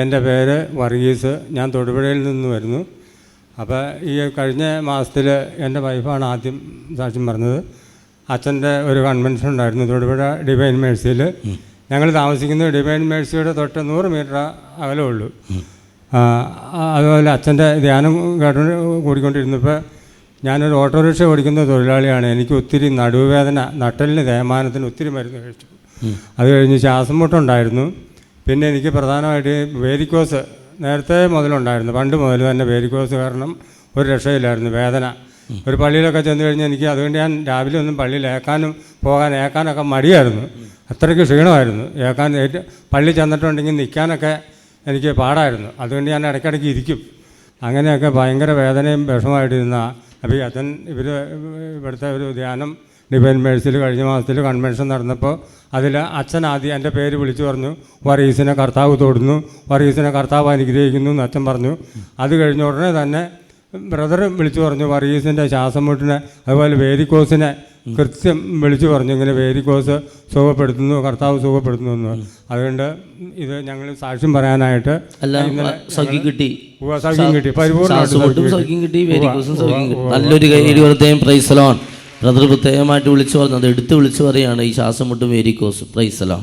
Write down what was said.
എന്റെ പേര് വർഗീസ്. ഞാൻ തൊടുപുഴയിൽ നിന്ന് വരുന്നു. അപ്പോൾ ഈ കഴിഞ്ഞ മാസത്തിൽ എന്റെ വൈഫാണ് ആദ്യം സാക്ഷ്യം പറഞ്ഞത്. അച്ഛന്റെ ഒരു കൺവെൻഷൻ ഉണ്ടായിരുന്നു തൊടുപുഴ ഡിവൈൻ മേഴ്സിയിൽ ഞങ്ങൾ താമസിക്കുന്നത് ഡിവൈൻ മേഴ്സിയുടെ തൊട്ട് നൂറ് മീറ്റർ അകലേ ഉള്ളൂ അതുപോലെ അച്ഛന്റെ ധ്യാനം കേട്ടോ കൂടിക്കൊണ്ടിരുന്നപ്പോൾ ഞാനൊരു ഓട്ടോറിക്ഷ ഓടിക്കുന്ന തൊഴിലാളിയാണ്. എനിക്ക് ഒത്തിരി നടുവേദന നട്ടലിന് തേമാനത്തിന് ഒത്തിരി മരുന്ന് കഴിച്ചു. അത് കഴിഞ്ഞ് ശ്വാസം മുട്ടുണ്ടായിരുന്നു പിന്നെ എനിക്ക് പ്രധാനമായിട്ട് വേരിക്കോസ് നേരത്തെ മുതലുണ്ടായിരുന്നു. പണ്ട് മുതൽ തന്നെ വേരിക്കോസ് കാരണം ഒരു രക്ഷയില്ലായിരുന്നു വേദന. ഒരു പള്ളിയിലൊക്കെ ചെന്ന് കഴിഞ്ഞാൽ എനിക്ക് അതുകൊണ്ട് ഞാൻ രാവിലെ ഒന്നും പള്ളിയിൽ ഏക്കാനും പോകാൻ ഏക്കാനൊക്കെ മടിയായിരുന്നു. അത്രയ്ക്ക് ക്ഷീണമായിരുന്നു. ഏക്കാൻ പള്ളി ചെന്നിട്ടുണ്ടെങ്കിൽ നിൽക്കാനൊക്കെ എനിക്ക് പാടായിരുന്നു. അതുകൊണ്ട് ഞാൻ ഇടയ്ക്കിടയ്ക്ക് ഇരിക്കും. അങ്ങനെയൊക്കെ ഭയങ്കര വേദനയും വിഷമമായിട്ടിരുന്ന അപ്പോൾ അച്ഛൻ ഇവർ ഇവിടുത്തെ ഒരു ധ്യാനം ഡിവൈൻ മേഴ്സിൽ കഴിഞ്ഞ മാസത്തിൽ കൺവെൻഷൻ നടന്നപ്പോൾ അതിൽ അച്ഛൻ ആദ്യം എന്റെ പേര് വിളിച്ചു പറഞ്ഞു വറീസിനെ കർത്താവ് തൊടുന്നു വറീസിനെ കർത്താവ് അനുഗ്രഹിക്കുന്നു എന്ന് അച്ഛൻ പറഞ്ഞു. അത് കഴിഞ്ഞ ഉടനെ തന്നെ ബ്രദർ വിളിച്ചു പറഞ്ഞു വറീസിന്റെ ശ്വാസം മുട്ടിനെ അതുപോലെ വേരിക്കോസിനെ കൃത്യം വിളിച്ചു പറഞ്ഞു ഇങ്ങനെ വേരിക്കോസ് സുഖപ്പെടുത്തുന്നു കർത്താവ് സുഖപ്പെടുത്തുന്നു എന്ന് അതുകൊണ്ട് ഇത് ഞങ്ങൾ സാക്ഷ്യം പറയാനായിട്ട് സൗഖ്യം കിട്ടി. പരിപൂർണ സൗഖ്യം കിട്ടി. വേരിക്കോസും സൗഖ്യം കിട്ടി. നല്ലൊരു കൈ പ്രൈസലോൺ ബ്രദർ പ്രത്യേകമായിട്ട് വിളിച്ചു പറഞ്ഞത് എടുത്ത് വിളിച്ചു പറയുകയാണ് ഈ ശ്വാസം മുട്ടും വേരിക്കോസ്. പ്രൈസലോൺ